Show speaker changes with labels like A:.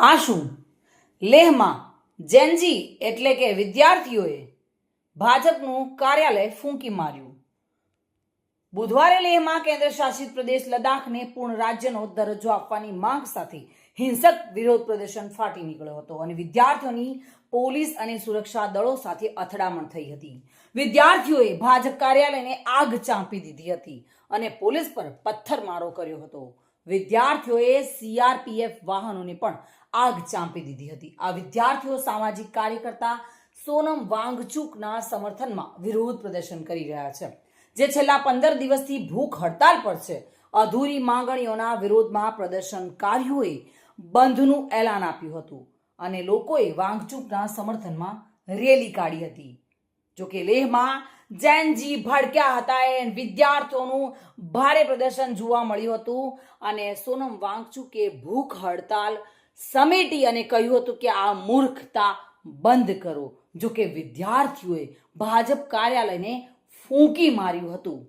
A: આ લેહમાં જેનજી એટલે કે વિદ્યાર્થીઓએ ભાજપનું કાર્યાલય ફૂંકી માર્યું. બુધવારે લેહમાં કેન્દ્ર શાસિત પ્રદેશ લદ્દાખને પૂર્ણ રાજ્યનો દરજ્જો આપવાની માંગ સાથે હિંસક વિરોધ પ્રદર્શન ફાટી નીકળ્યો હતો અને વિદ્યાર્થીઓની પોલીસ અને સુરક્ષા દળો સાથે અથડામણ થઈ હતી. વિદ્યાર્થીઓએ ભાજપ કાર્યાલયને આગ ચાંપી દીધી હતી અને પોલીસ પર પથ્થરમારો કર્યો હતો. વિદ્યાર્થીઓએ સીઆરપીએફ વાહનોને પણ આગ ચાંપી દીધી હતી. આ વિદ્યાર્થીઓ સામાજિક કાર્યકર્તા સોનમ વાંગચુકના સમર્થનમાં વિરોધ પ્રદર્શન કરી રહ્યા છે. જે છેલ્લા પંદર દિવસથી ભૂખ હડતાલ પર છે. અધૂરી માંગણીઓના વિરોધમાં પ્રદર્શનકારીઓએ બંધનું એલાન આપ્યું હતું અને લોકોએ વાંગચુકના સમર્થનમાં રેલી કાઢી હતી. જોકે લેહમાં જૈનજી ભડક્યા હતા એ વિદ્યાર્થીઓનું ભારે પ્રદર્શન જોવા મળ્યું હતું. અને સોનમ વાંગચુકે ભૂખ હડતાલ સમેટી અને કહ્યું હતું કે આ મૂર્ખતા બંધ કરો. જો કે વિદ્યાર્થીઓએ ભાજપ કાર્યાલયને ફૂંકી માર્યું હતું.